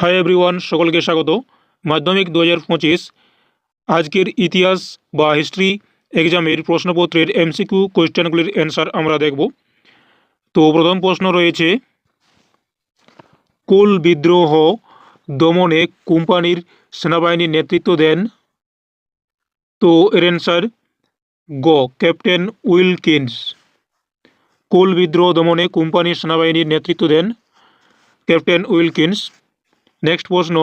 Hi everyone সকলকে স্বাগত। মাধ্যমিক দু হাজার পঁচিশ, আজকের ইতিহাস বা হিস্ট্রি এক্সামের প্রশ্নপত্রের এমসিকিউ কোয়েশ্চেনগুলির অ্যান্সার আমরা দেখব। তো প্রথম প্রশ্ন রয়েছে, কোল বিদ্রোহ দমনে কোম্পানির সেনাবাহিনীর নেতৃত্ব দেন? তো এর অ্যান্সার গ, ক্যাপ্টেন উইল উইলকিন্স কোল বিদ্রোহ দমনে কোম্পানির সেনাবাহিনীর নেতৃত্ব দেন? ক্যাপ্টেন উইলকিন্স নেক্সট প্রশ্ন,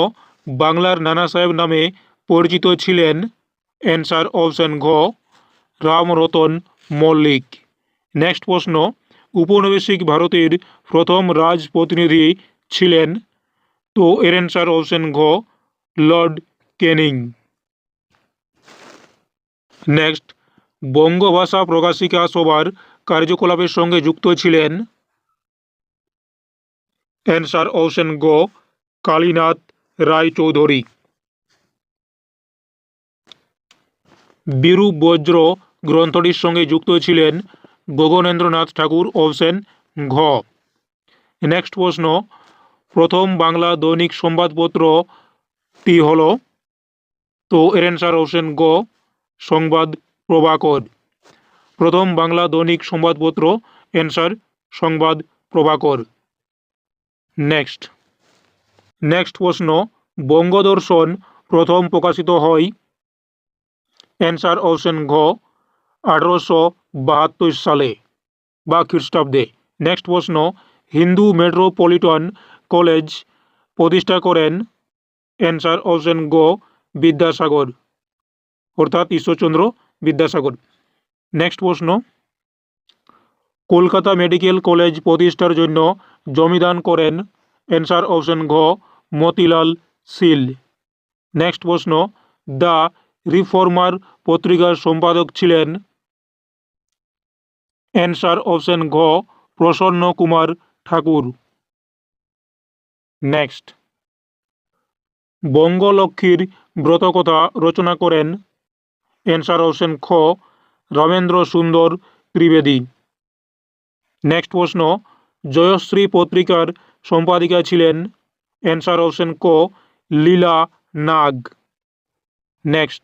বাংলার নানা সাহেব নামে পরিচিত ছিলেন? অ্যান্সার অপশন ঘ রামরতন মল্লিক। নেক্সট প্রশ্ন উপনিবেশিক ভারতের প্রথম রাজ প্রতিনিধি ছিলেন? তো এর অ্যান্সার অপশন ঘ, লর্ড ক্যানিং নেক্সট বঙ্গভাষা প্রকাশিকা সভার কার্যকলাপের সঙ্গে যুক্ত ছিলেন? অ্যান্সার অপশন গ কালীনাথ রায়চৌধুরী। বিরূপ বজ্র গ্রন্থটির সঙ্গে যুক্ত ছিলেন গগনেন্দ্রনাথ ঠাকুর অপশন ঘ। নেক্সট প্রশ্ন, প্রথম বাংলা দৈনিক সংবাদপত্রটি হল, তো এর অ্যান্সার অপশন গ, সংবাদ প্রভাকর। প্রথম বাংলা দৈনিক সংবাদপত্র অ্যান্সার সংবাদ প্রভাকর। নেক্সট নেক্সট প্রশ্ন, বঙ্গদর্শন প্রথম প্রকাশিত হয়? অ্যান্সার অপশন ঘ, আঠারোশো বাহাত্তর সালে বা খ্রিস্টাব্দে। নেক্সট প্রশ্ন, হিন্দু মেট্রোপলিটন কলেজ প্রতিষ্ঠা করেন? অ্যান্সার অপশন গ বিদ্যাসাগর। অর্থাৎ ঈশ্বরচন্দ্র বিদ্যাসাগর। নেক্সট প্রশ্ন, কলকাতা মেডিকেল কলেজ প্রতিষ্ঠার জন্য জমিদান করেন? অ্যান্সার অপশন ঘ মতিলাল সিল নেক্সট প্রশ্ন দ্য রিফর্মার পত্রিকার সম্পাদক ছিলেন? অ্যান্সার অপশন ঘ প্রসন্ন কুমার ঠাকুর. নেক্সট বঙ্গলক্ষ্মীর ব্রতকথা রচনা করেন? অ্যান্সার অপশন খ, রমেন্দ্র সুন্দর ত্রিবেদী. নেক্সট প্রশ্ন, জয়শ্রী পত্রিকার সম্পাদিকা ছিলেন অ্যান্সার অপশন ক, লীলা নাগ। নেক্সট।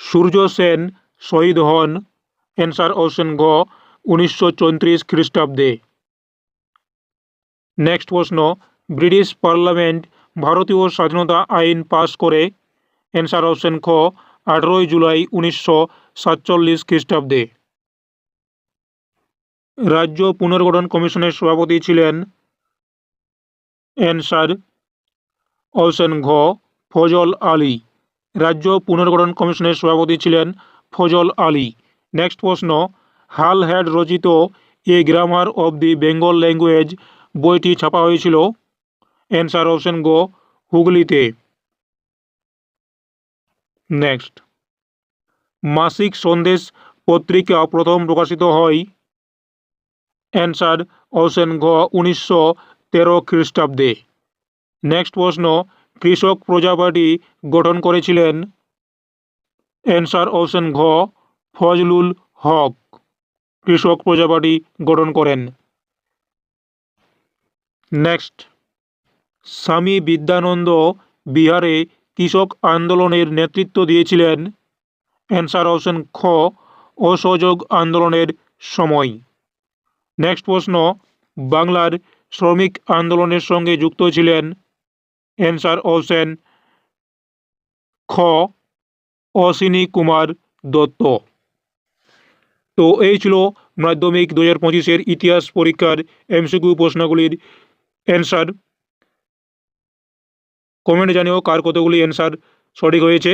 সূর্য সেন শহীদ হন অ্যান্সার অপশন গ উনিশশো চৌত্রিশ খ্রিস্টাব্দে। নেক্সট প্রশ্ন, ব্রিটিশ পার্লামেন্ট ভারতীয় স্বাধীনতা আইন পাশ করে অ্যান্সার অপশন খ আঠেরোই জুলাই উনিশশো সাতচল্লিশ খ্রিস্টাব্দে। রাজ্য পুনর্গঠন কমিশনের সভাপতি ছিলেন অ্যান্সার অপশন ঘ. ফজল আলী। রাজ্য পুনর্গঠন কমিশনের সভাপতি ছিলেন ফজল আলী। নেক্সট প্রশ্ন, হাল হ্যাড রচিত a grammar of the Bengal language বইটি ছাপা হয়েছিল? অ্যান্সার অপশন গো হুগলিতে। নেক্সট, মাসিক সন্দেশ পত্রিকা প্রথম প্রকাশিত হয় অ্যান্সার অপশন ঘ উনিশশো তেরো খ্রিস্টাব্দে। নেক্সট প্রশ্ন, কৃষক প্রজাপাটি গঠন করেছিলেন? অ্যান্সার অপশন ঘ, ফজলুল হক, কৃষক প্রজাপাটি গঠন করেন। নেক্সট, স্বামী বিদ্যানন্দ বিহারে কৃষক আন্দোলনের নেতৃত্ব দিয়েছিলেন? অ্যান্সার অপশন খ, অসহযোগ আন্দোলনের সময়। নেক্সট প্রশ্ন, বাংলার শ্রমিক আন্দোলনের সঙ্গে যুক্ত ছিলেন? অ্যান্সার অপশন খ, অশ্বিনী কুমার দত্ত। তো এই ছিল মাধ্যমিক দু হাজার পঁচিশের ইতিহাস পরীক্ষার এমসিকিউ প্রশ্নগুলির অ্যান্সার কমেন্টে জানিও কার কতগুলি অ্যান্সার সঠিক হয়েছে।